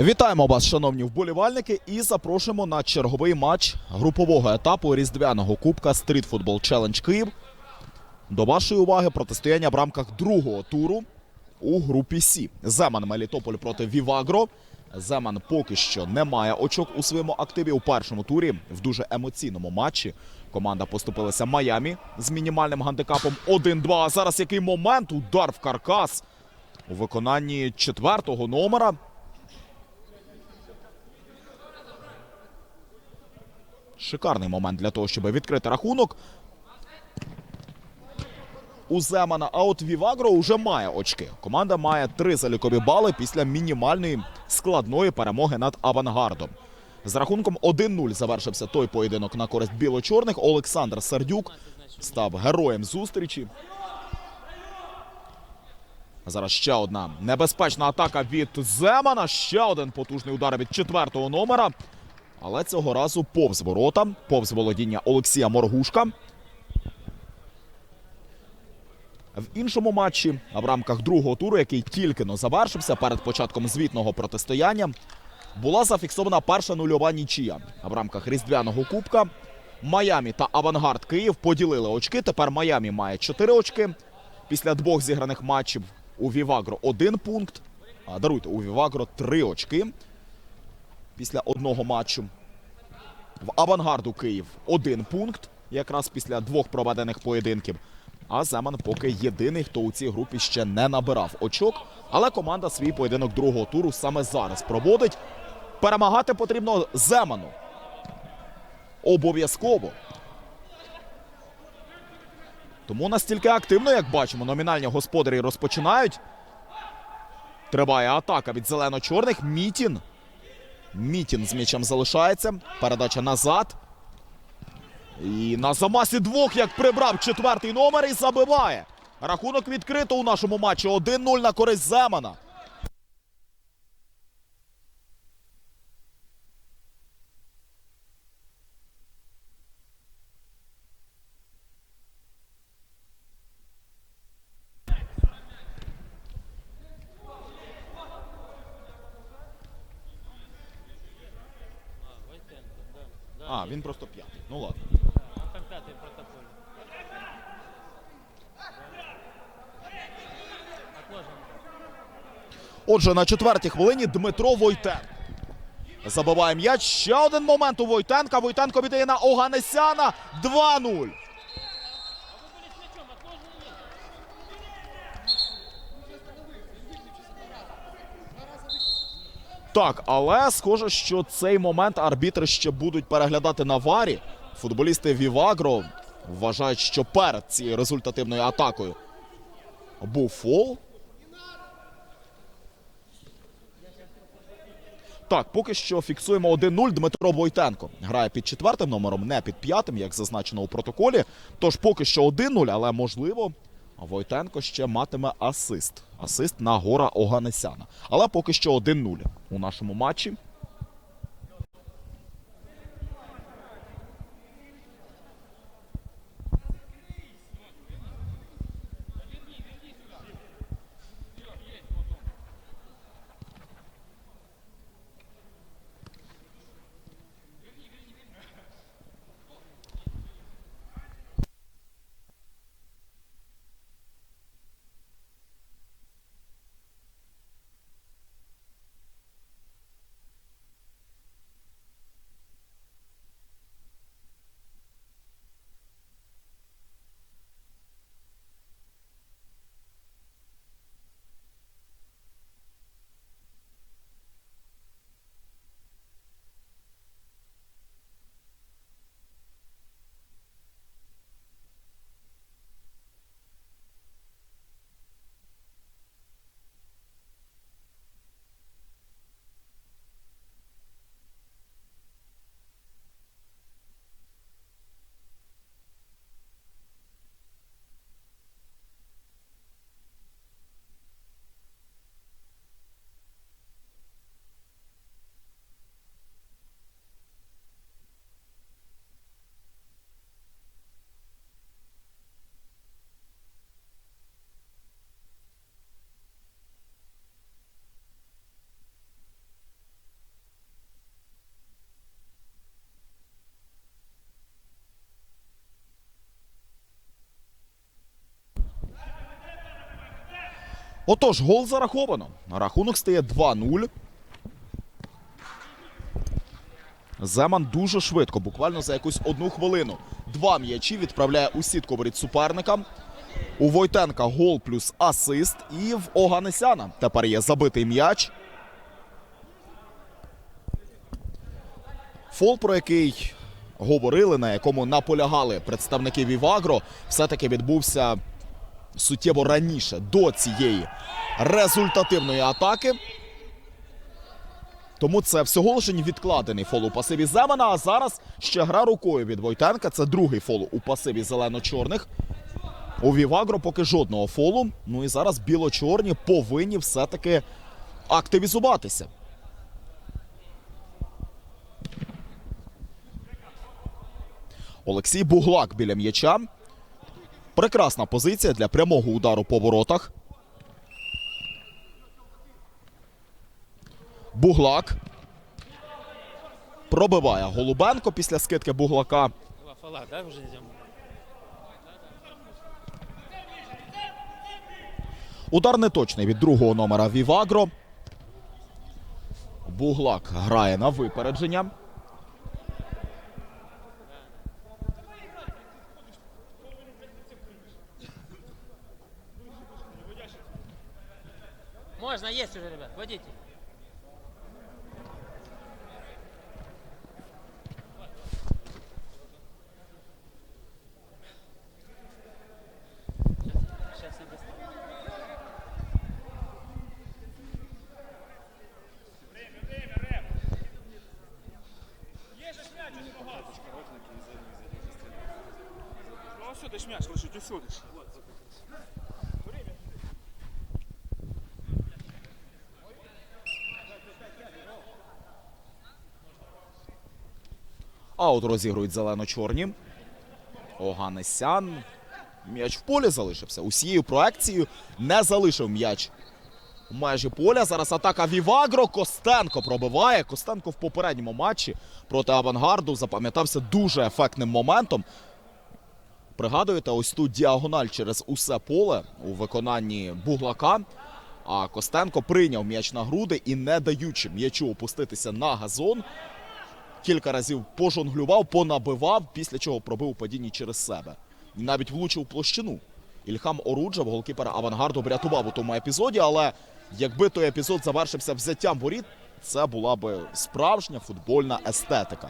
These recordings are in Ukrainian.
Вітаємо вас, шановні вболівальники, і запрошуємо на черговий матч групового етапу різдвяного кубка Football Challenge Київ. До вашої уваги протистояння в рамках другого туру у групі Сі. Земан Мелітополь проти Вівагро. Земан поки що не має очок у своєму активі у першому турі в дуже емоційному матчі. Команда поступилася Майамі з мінімальним гандикапом 1-2. А зараз який момент? Удар в каркас у виконанні четвертого номера. Шикарний момент для того, щоб відкрити рахунок. У Земана, а от Вівагро вже має очки. Команда має три залікові бали після мінімальної складної перемоги над авангардом. З рахунком 1-0 завершився той поєдинок на користь біло-чорних. Олександр Сердюк став героєм зустрічі. Зараз ще одна небезпечна атака від Земана. Ще один потужний удар від четвертого номера. Але цього разу повз ворота, повз володіння Олексія Моргушка. В іншому матчі, в рамках другого туру, який тільки но завершився перед початком звітного протистояння, була зафіксована перша нульова нічия. А в рамках різдвяного кубка Майамі та Авангард Київ поділили очки. Тепер Майамі має 4 очки. Після двох зіграних матчів у Вівагро один пункт. Даруйте, у Вівагро 3 очки після одного матчу. В Авангарду Київ один пункт, якраз після двох проведених поєдинків. А Земан поки єдиний, хто у цій групі ще не набирав очок. Але команда свій поєдинок другого туру саме зараз проводить. Перемагати потрібно Земану. Обов'язково. Тому настільки активно, як бачимо, номінальні господарі розпочинають. Триває атака від зелено-чорних. Мітін. Мітін з м'ячем залишається. Передача назад. І на замасі двох, як прибрав четвертий номер і забиває. Рахунок відкрито у нашому матчі. 1-0 на користь Земана. А, він просто п'ятий. Ну ладно. Отже, на четвертій хвилині Дмитро Войтен. Забиває м'яч. Ще один момент у Войтенка. Войтенко віддає на Оганесяна. 2-0. Так, але схоже, що цей момент арбітри ще будуть переглядати на варі. Футболісти Вівагро вважають, що перед цією результативною атакою був фол. Так, поки що фіксуємо 1-0. Дмитро Войтенко грає під четвертим номером, не під п'ятим, як зазначено у протоколі. Тож поки що 1-0, але можливо, Войтенко ще матиме асист. Асист на гора Оганесяна. Але поки що 1-0 у нашому матчі. Отож, гол зараховано. Рахунок стає 2-0. Земан дуже швидко, буквально за якусь одну хвилину. Два м'ячі відправляє у сітку воріт суперника. У Войтенка гол плюс асист. І в Оганесяна тепер є забитий м'яч. Фол, про який говорили, на якому наполягали представники Вівагро, все-таки відбувся суттєво раніше до цієї результативної атаки. Тому це всього лише відкладений фол у пасиві Земана. А зараз ще гра рукою від Войтенка. Це другий фол у пасиві зелено-чорних. У Вівагро поки жодного фолу. Ну і зараз біло-чорні повинні все-таки активізуватися. Олексій Буглак біля м'яча. Прекрасна позиція для прямого удару по воротах. Буглак. Пробиває Голубенко після скидки Буглака. Удар неточний від другого номера Вівагро. Буглак грає на випередження. Можно, есть уже, ребят, водите. Сейчас я достану. Ну, а сюди ж м'яч лежить, усюди ж. Аут розігрують зелено-чорні. Оганесян. М'яч в полі залишився. Усією проекцією не залишив м'яч у межі поля. Зараз атака Вівагро. Костенко пробиває. Костенко в попередньому матчі проти авангарду запам'ятався дуже ефектним моментом. Пригадуєте, ось тут діагональ через усе поле у виконанні Буглака. А Костенко прийняв м'яч на груди і, не даючи м'ячу опуститися на газон, кілька разів пожонглював, понабивав, після чого пробив у падінні через себе. Навіть влучив площину. Ільхам Оруджев, голкіпер авангарду, врятував у тому епізоді, але якби той епізод завершився взяттям воріт, це була би справжня футбольна естетика.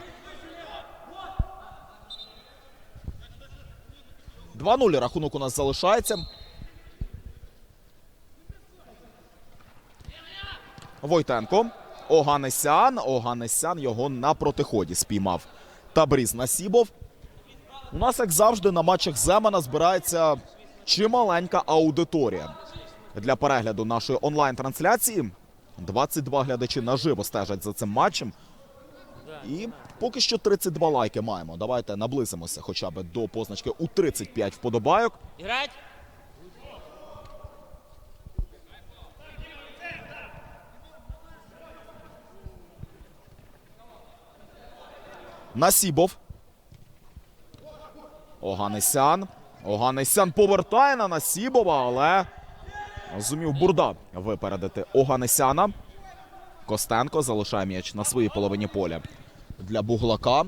2-0 рахунок у нас залишається. Войтенко. Оганесян. Оганесян його на протиході спіймав. Табріз Насібов. У нас, як завжди, на матчах Земана збирається чималенька аудиторія для перегляду нашої онлайн-трансляції. 22 глядачі наживо стежать за цим матчем. І поки що 32 лайки маємо. Давайте наблизимося хоча б до позначки у 35 вподобайок. Играть? Насібов. Оганесян. Оганесян повертає на Насібова, але зумів Бурда випередити Оганесяна. Костенко залишає м'яч на своїй половині поля для Буглака.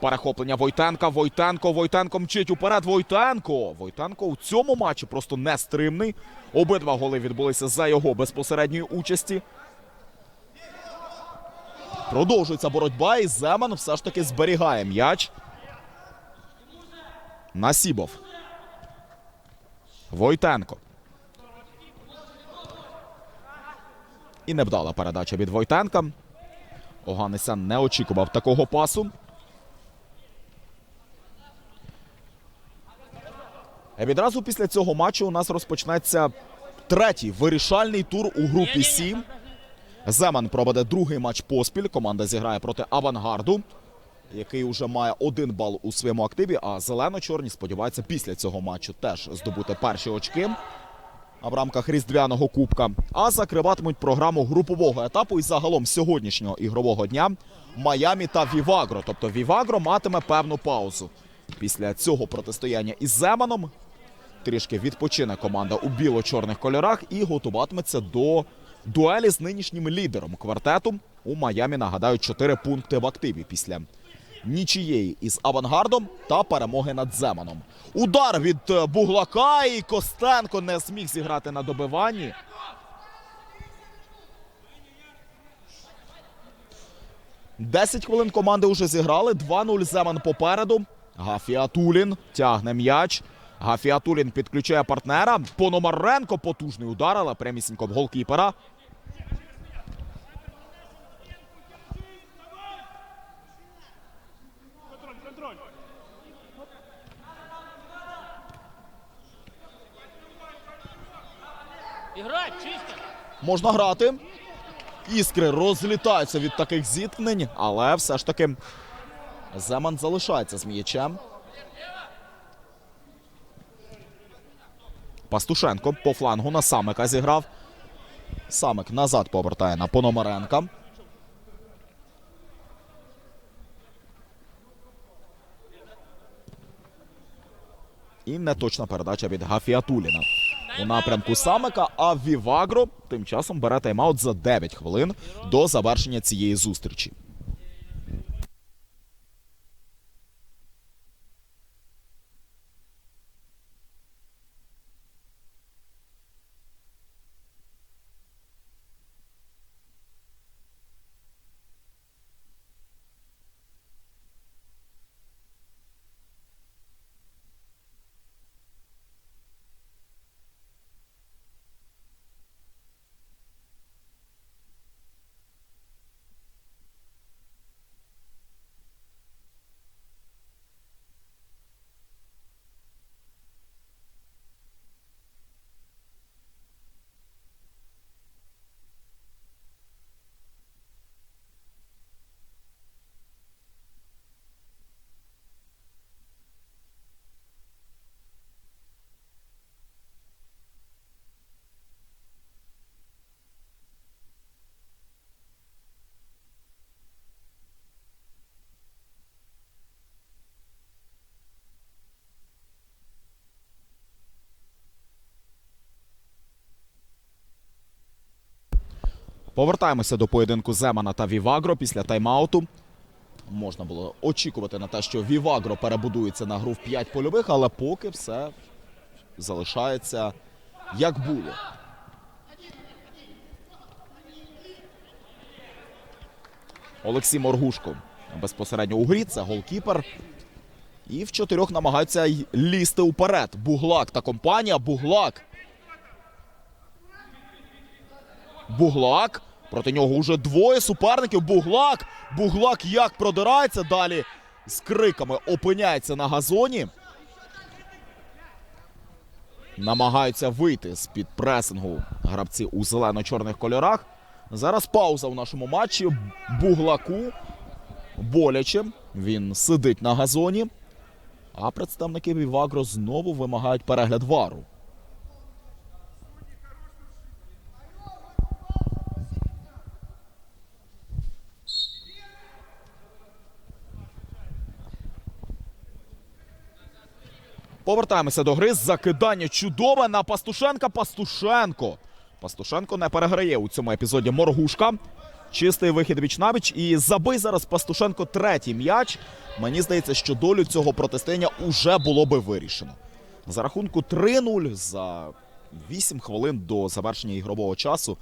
Перехоплення Войтенка. Войтенко. Войтенко мчить уперед. Войтенко. Войтенко у цьому матчі просто нестримний. Обидва голи відбулися за його безпосередньої участі. Продовжується боротьба, і Земан все ж таки зберігає м'яч. Насібов. Войтенко. І невдала передача від Войтенка. Оганесян не очікував такого пасу. Е, Відразу після цього матчу у нас розпочнеться третій вирішальний тур у групі Сі. Земан проведе другий матч поспіль. Команда зіграє проти авангарду, який уже має один бал у своєму активі. А зелено-чорні сподіваються після цього матчу теж здобути перші очки. В рамках різдвяного кубка. А закриватимуть програму групового етапу і загалом сьогоднішнього ігрового дня Майамі та Вівагро. Тобто Вівагро матиме певну паузу після цього протистояння із Земаном. трішки відпочине команда у біло-чорних кольорах і готуватиметься до дуелі з нинішнім лідером квартету. У Майамі нагадаю 4 пункти в активі після нічієї із авангардом та перемоги над Земаном. Удар від е, Буглака і Костенко не зміг зіграти на добиванні. Десять хвилин команди вже зіграли. 2-0 Земан попереду. Гафіатулін тягне м'яч. Гафіатулін підключає партнера. Пономаренко потужний удар, але прямісінько в голкіпера. Можна грати. Іскри розлітаються від таких зіткнень, але все ж таки Земан залишається з м'ячем. Пастушенко по флангу на Самика зіграв. Самик назад повертає на Пономаренка. І неточна передача від Гафіатуліна у напрямку Самика. А Вівагро тим часом бере тайм-аут за 9 хвилин до завершення цієї зустрічі. Повертаємося до поєдинку Земана та Вівагро після тайм-ауту. Можна було очікувати на те, що Вівагро перебудується на гру в 5 польових, але поки все залишається як було. Олексій Моргушко безпосередньо у грі, це голкіпер. І в чотирьох намагаються лізти уперед. Буглак та компанія. Буглак. Буглак. Проти нього вже двоє суперників. Буглак. Буглак як продирається далі. З криками опиняється на газоні. Намагаються вийти з-під пресингу гравці у зелено-чорних кольорах. Зараз пауза в нашому матчі. Буглаку боляче. Він сидить на газоні. А представники Вівагро знову вимагають перегляд вару. Повертаємося до гри. Закидання чудове на Пастушенка. Пастушенко. Пастушенко не переграє у цьому епізоді Моргушка. Чистий вихід віч навіч. І забий зараз Пастушенко третій м'яч. Мені здається, що долю цього протистояння уже було би вирішено. За рахунку 3-0 за 8 хвилин до завершення ігрового часу.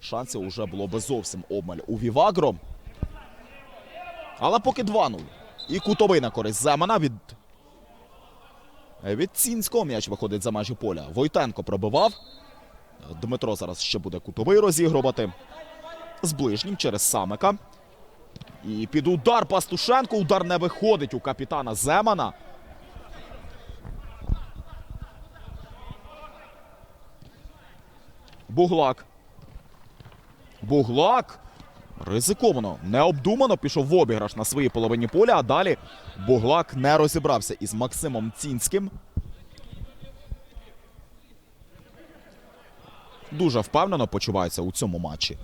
Шансів уже було би зовсім обмаль у Вівагро. Але поки 2-0. І кутовий на користь Земана від від Цінського м'яч виходить за межі поля. Войтенко пробивав. Дмитро зараз ще буде кутовий розігрувати. З ближнім через Самика. І під удар Пастушенко. Удар не виходить у капітана Земана. Буглак. Буглак. Ризиковано, необдумано пішов в обіграш на своїй половині поля, а далі Буглак не розібрався із Максимом Цінським. Дуже впевнено почуваються у цьому матчі.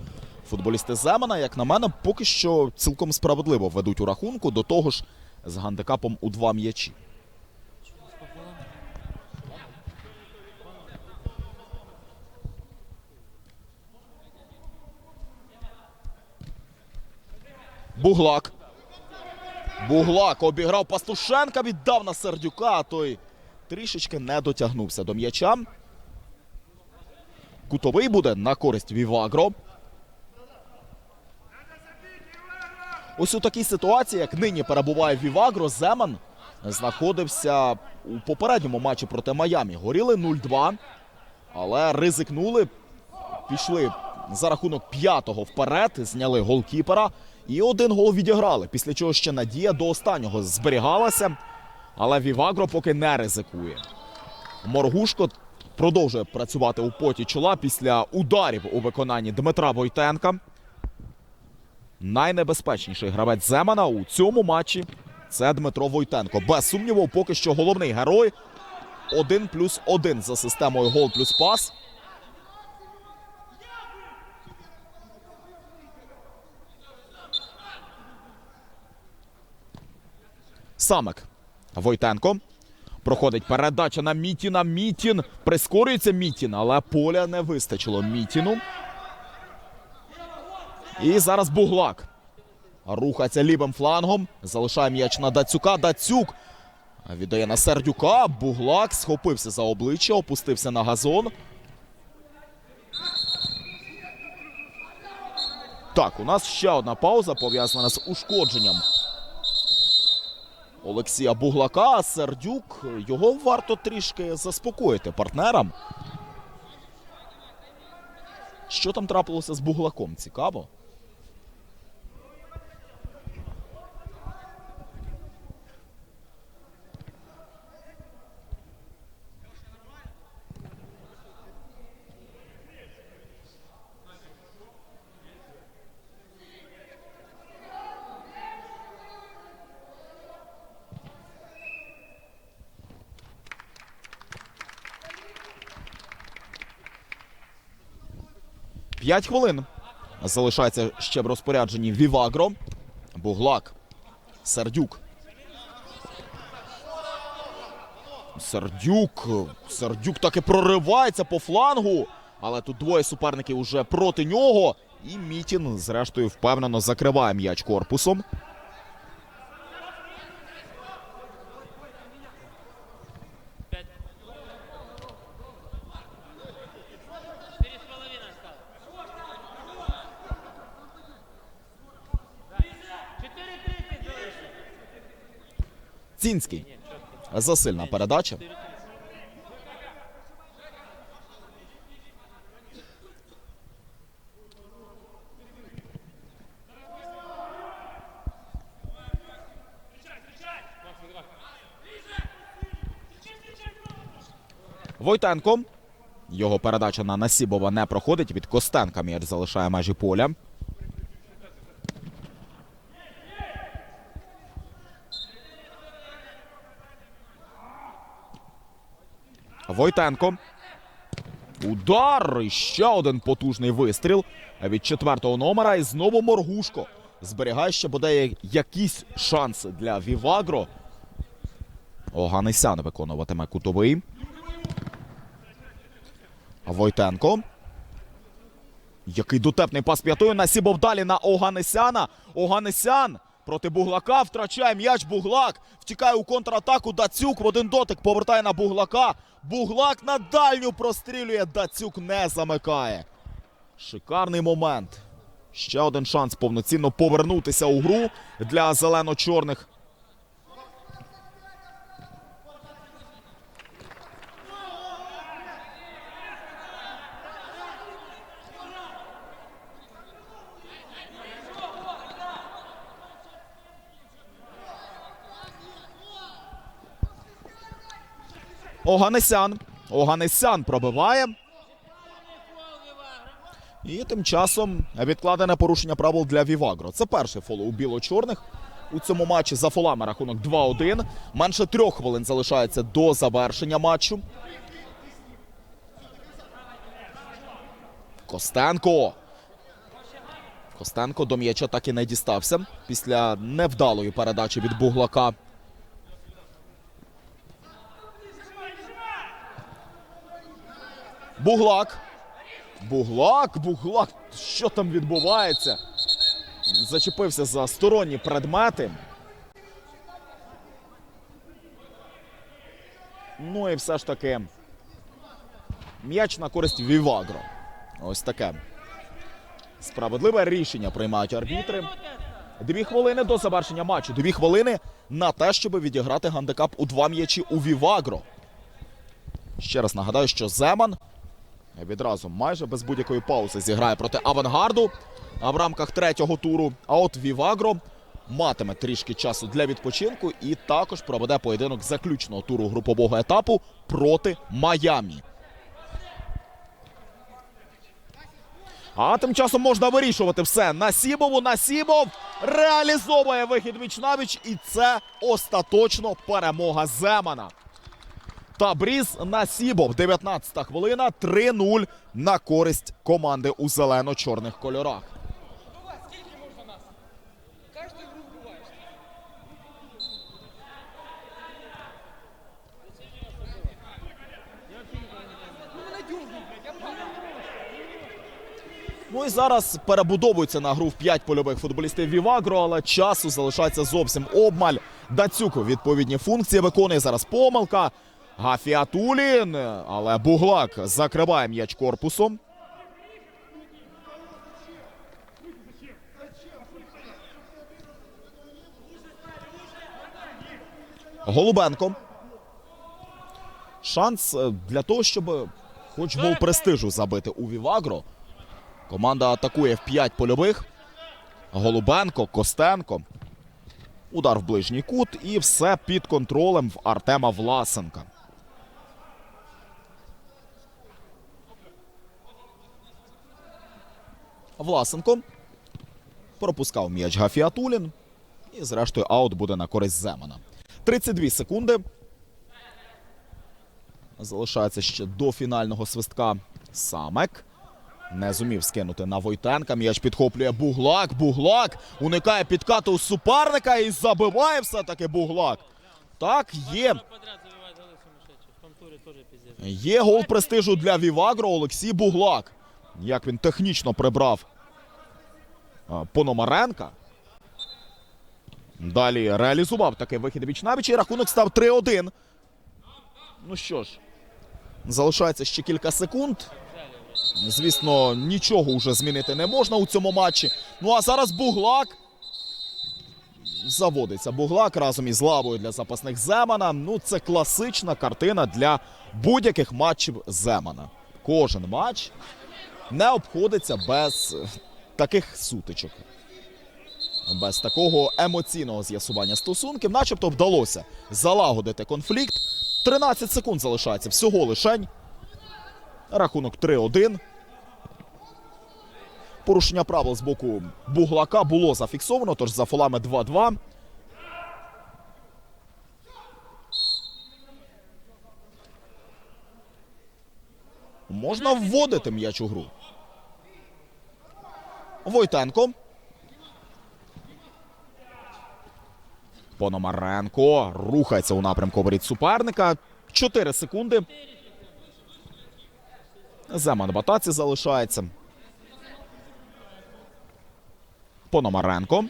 Футболісти Земана, як на мене, поки що цілком справедливо ведуть у рахунку до того ж з гандикапом у два м'ячі. Буглак. Буглак обіграв Пастушенка, віддав на Сердюка, а той трішечки не дотягнувся до м'яча. Кутовий буде на користь Вівагро. Ось у такій ситуації, як нині перебуває Вівагро, Земан знаходився у попередньому матчі проти Майамі. Горіли 0-2, але ризикнули, пішли за рахунок п'ятого вперед, зняли голкіпера і один гол відіграли. Після чого ще надія до останнього зберігалася, але Вівагро поки не ризикує. Моргушко продовжує працювати у поті чола після ударів у виконанні Дмитра Войтенка. Найнебезпечніший гравець Земана у цьому матчі це Дмитро Войтенко. Без сумніву, поки що головний герой. Один плюс один за системою гол плюс пас. Самик. Войтенко. Проходить передача на Мітіна. Мітін. Прискорюється Мітін, але поля не вистачило Мітіну. І зараз Буглак. Рухається лівим флангом. Залишає м'яч на Дацюка. Дацюк віддає на Сердюка. Буглак схопився за обличчя, опустився на газон. Так, у нас ще одна пауза пов'язана з ушкодженням Олексія Буглака. Сердюк його варто трішки заспокоїти партнерам. Що там трапилося з Буглаком? Цікаво. П'ять хвилин. Залишається ще в розпорядженні Вівагро. Буглак. Сердюк. Сердюк. Сердюк таки проривається по флангу. Але тут двоє суперників уже проти нього. І Мітін, зрештою, впевнено закриває м'яч корпусом. Цінський. Засильна передача. Войтенко. Його передача на Насібова не проходить. Від Костенка м'яч залишає межі поля. Войтенко. Удар! І ще один потужний вистріл від четвертого номера. І знову Моргушко. Зберігає ще бодай якісь шанси для Вівагро. Оганесян виконуватиме кутовий. Войтенко. Який дотепний пас п'ятою. Насібов далі на Оганесяна. Оганесян проти Буглака втрачає м'яч Буглак. Втікає у контратаку. Дацюк в один дотик повертає на Буглака. Буглак на дальню прострілює. Дацюк не замикає. Шикарний момент. Ще один шанс повноцінно повернутися у гру для зелено-чорних. Оганесян. Оганесян пробиває. І тим часом відкладене порушення правил для Вівагро. Це перший фол у біло-чорних. У цьому матчі за фолами рахунок 2-1. Менше трьох хвилин залишається до завершення матчу. Костенко. Костенко до м'яча так і не дістався після невдалої передачі від Буглака. Буглак. Буглак, буглак. Що там відбувається? зачепився за сторонні предмети. Ну і все ж таки м'яч на користь Вівагро. Ось таке. Справедливе рішення приймають арбітри. Дві хвилини до завершення матчу. Дві хвилини на те, щоб відіграти гандикап у два м'ячі у Вівагро. Ще раз нагадаю, що Земан відразу майже без будь-якої паузи зіграє проти авангарду в рамках третього туру. А от Вівагро матиме трішки часу для відпочинку і також проведе поєдинок заключного туру групового етапу проти Майамі. А тим часом можна вирішувати все. Насібову Насібов реалізовує вихід віч навіч, і це остаточно перемога Земана. Табріз Насібов, 19-та хвилина, 3-0 на користь команди у зелено-чорних кольорах. Ну і зараз перебудовується на гру в 5 польових футболістів Вівагро, але часу залишається зовсім обмаль. Дацюко відповідні функції виконує зараз помилка. Гафіатулін, але Буглак закриває м'яч корпусом. Голубенко. Шанс е, для того, щоб хоч гол престижу забити у Вівагро. Команда атакує в 5 польових. Голубенко, Костенко. Удар в ближній кут і все під контролем в Артема Власенка. Власенко пропускав м'яч Гафіатулін. І, зрештою, аут буде на користь Земана. 32 секунди. Залишається ще до фінального свистка Самек. Не зумів скинути на Войтенка. М'яч підхоплює Буглак. Буглак уникає підкату у суперника і забиває все-таки Буглак. Так, є. Є гол престижу для Вівагро Олексій Буглак. Як він технічно прибрав Пономаренка. Далі реалізував такий вихід віч і рахунок став 3-1. Ну що ж, залишається ще кілька секунд. Звісно, нічого вже змінити не можна у цьому матчі. Ну а зараз Буглак. Заводиться Буглак разом із лавою для запасних Земана. Ну, це класична картина для будь-яких матчів Земана. Кожен матч не обходиться без таких сутичок. Без такого емоційного з'ясування стосунків, начебто вдалося залагодити конфлікт. 13 секунд залишається всього лишень. Рахунок 3-1. Порушення правил з боку Буглака було зафіксовано, тож за фолами 2-2. Можна вводити м'яч у гру. Войтенко. Пономаренко рухається у напрямку воріт суперника. 4 секунди. Земан Батаці атаці залишається. Пономаренко.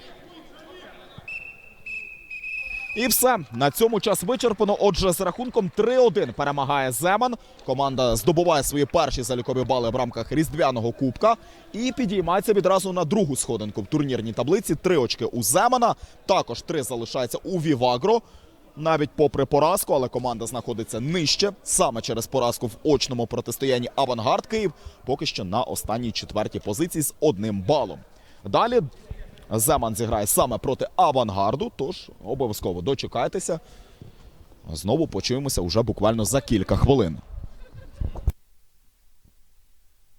І все. На цьому час вичерпано. Отже, з рахунком 3-1 перемагає Земан. Команда здобуває свої перші залікові бали в рамках різдвяного кубка і підіймається відразу на другу сходинку в турнірній таблиці. Три очки у Земана. Також три залишається у Вівагро. Навіть попри поразку, але команда знаходиться нижче саме через поразку в очному протистоянні Авангард Київ. Поки що на останній четвертій позиції з одним балом. Далі Земан зіграє саме проти авангарду. Тож обов'язково дочекайтеся. Знову почуємося уже буквально за кілька хвилин.